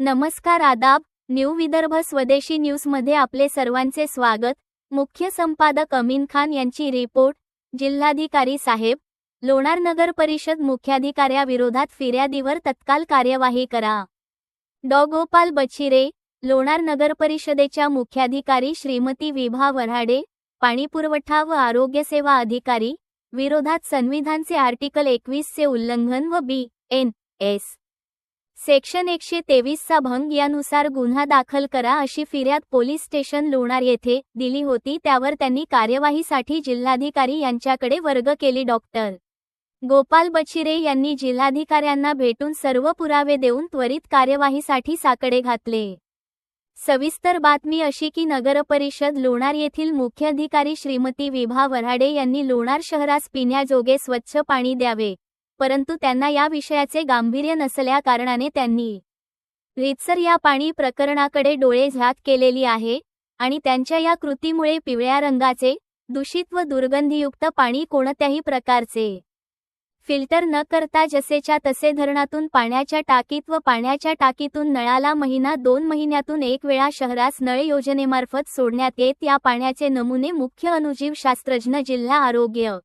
नमस्कार आदाब न्यू विदर्भ स्वदेशी न्यूजमध्ये आपले सर्वांचे स्वागत. मुख्य संपादक अमीन खान यांची रिपोर्ट जिल्हाधिकारी साहेब लोणार नगर परिषद मुख्याधिकाऱ्याविरोधात फिर्यादीवर तत्काल कार्यवाही करा. डॉ गोपाल बछिरे लोणार नगर परिषदेच्या मुख्याधिकारी श्रीमती विभा वऱ्हाडे पाणीपुरवठा व आरोग्य सेवा अधिकारी विरोधात संविधानचे आर्टिकल एकवीसचे उल्लंघन व बी एन एस सेक्शन एकशे तेवीसचा भंग यानुसार गुन्हा दाखल करा अशी फिर्याद पोलीस स्टेशन लोणार येथे दिली होती. त्यावर त्यांनी कार्यवाहीसाठी जिल्हाधिकारी यांच्याकडे वर्ग केली. डॉक्टर गोपाल बचिरे यांनी जिल्हाधिकाऱ्यांना भेटून सर्व पुरावे देऊन त्वरित कार्यवाहीसाठी साकडे घातले. सविस्तर बातमी अशी की नगरपरिषद लोणार येथील मुख्याधिकारी श्रीमती विभा वराडे यांनी लोणार शहरास पिण्याजोगे स्वच्छ पाणी द्यावे परंतु त्यांना या विषयाचे गांभीर्य नसल्या कारणाने त्यांनी रितसर या पाणी प्रकरणाकडे डोळे झाक केलेली आहे आणि त्यांच्या या कृतीमुळे पिवळ्या रंगाचे दूषित व दुर्गंधीयुक्त पाणी कोणत्याही प्रकारचे फिल्टर न करता जसेच्या तसे धरणातून पाण्याच्या टाकीत व पाण्याच्या टाकीतून नळाला महिना दोन महिन्यातून एक वेळा शहरास नळ योजनेमार्फत सोडण्यात येत या पाण्याचे नमुने मुख्य अनुजीव शास्त्रज्ञ जिल्हा आरोग्य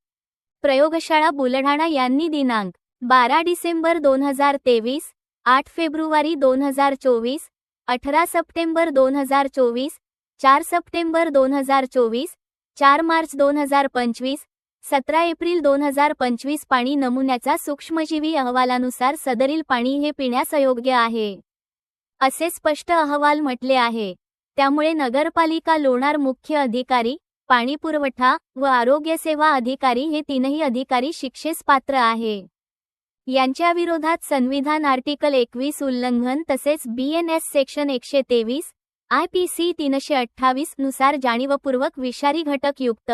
प्रयोगशाळा बुलढाणा यांनी दिनांक बारा डिसेंबर दोन हजार तेवीस आठ फेब्रुवारी दोन हजार चोवीस अठरा सप्टेंबर दोन हजार चोवीस चार सप्टेंबर दोन हजार चोवीस चार मार्च दोन हजार पंचवीस सतरा एप्रिल दोन हजार पंचवीस पाणी नमुन्याचा सूक्ष्मजीवी अहवालानुसार सदरील पाणी हे पिण्यास अयोग्य आहे. असे स्पष्ट अहवाल म्हटले आहे. त्यामुळे नगरपालिका लोणार मुख्य अधिकारी पाणी पुरवठा व आरोग्य सेवा अधिकारी हे तीनही अधिकारी शिक्षेस पात्र आहे. यांच्या विरोधात संविधान आर्टिकल एकवीस उल्लंघन तसेच बीएनएस सेक्शन एकशे तेवीस आय पी सी तीनशे अठ्ठावीसनुसार जाणीवपूर्वक विषारी घटक युक्त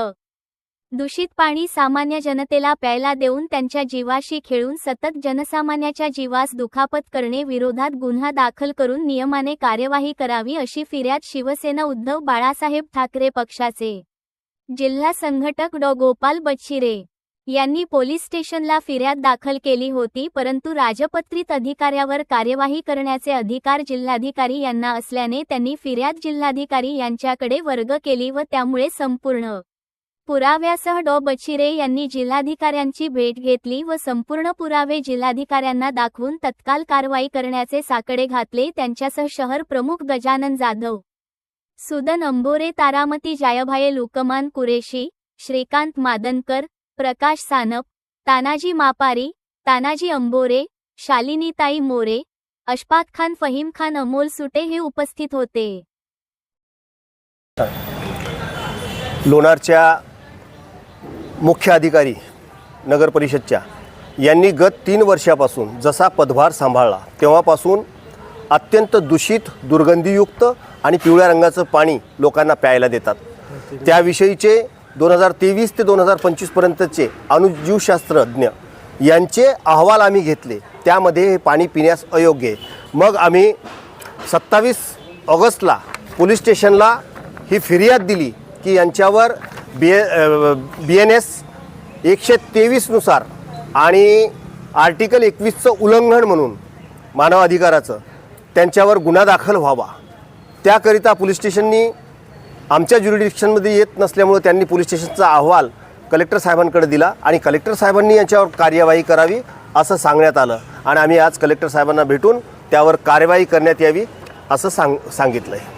दूषित पाणी सामान्य जनतेला प्यायला देऊन त्यांच्या जीवाशी खेळून सतत जनसामान्याच्या जीवास दुखापत करणे विरोधात गुन्हा दाखल करून नियमाने कार्यवाही करावी अशी फिर्याद शिवसेना उद्धव बाळासाहेब ठाकरे पक्षाचे. जिल्हा संघटक डॉ. गोपाल बच्छिरे यांनी पोलीस स्टेशनला फिर्याद दाखल केली होती परंतु राजपत्रित अधिकाऱ्यावर कार्यवाही करण्याचे अधिकार जिल्हाधिकारी यांना असल्याने त्यांनी फिर्याद जिल्हाधिकारी यांच्याकडे वर्ग केली व त्यामुळे संपूर्ण पुराव्यासह डॉ. बचिरे यांनी जिल्हाधिकाऱ्यांची भेट घेतली व संपूर्ण पुरावे जिल्हाधिकाऱ्यांना दाखवून तत्काल कारवाई करण्याचे साकडे घातले त्यांच्यासह शहर प्रमुख गजानन जाधव सुदन अंबोरे तारामती जायभाये लुकमान कुरेशी श्रीकांत मादनकर प्रकाश सानप तानाजी मापारी तानाजी अंबोरे शालिनीताई मोरे अशफाक खान फहीम खान अमोल सुटे हे उपस्थित होते. लोणारच्या मुख्य अधिकारी नगर परिषदच्या यांनी गत तीन वर्षापासून जसा पदभार सांभाळला तेव्हापासून अत्यंत दूषित दुर्गंधीयुक्त आणि पिवळ्या रंगाचं पाणी लोकांना प्यायला देतात. त्याविषयीचे दोन हजार तेवीस ते दोन हजार पंचवीसपर्यंतचे अणुजीवशास्त्रज्ञ यांचे अहवाल आम्ही घेतले. त्यामध्ये हे पाणी पिण्यास अयोग्य आहे. मग आम्ही सत्तावीस ऑगस्टला पोलीस स्टेशनला ही फिर्याद दिली की यांच्यावर बी बी एन एस एकशे तेवीसनुसार आणि आर्टिकल एकवीसचं उल्लंघन म्हणून मानवाधिकाराचं त्यांच्यावर गुन्हा दाखल व्हावा. त्याकरिता पोलीस स्टेशननी आमच्या ज्युरिडिक्शनमध्ये येत नसल्यामुळे त्यांनी पोलीस स्टेशनचा अहवाल कलेक्टर साहेबांकडे दिला आणि कलेक्टर साहेबांनी यांच्यावर कार्यवाही करावी असं सांगण्यात आलं. आणि आम्ही आज कलेक्टर साहेबांना भेटून त्यावर कार्यवाही करण्यात यावी असं सांग सांगितलं आहे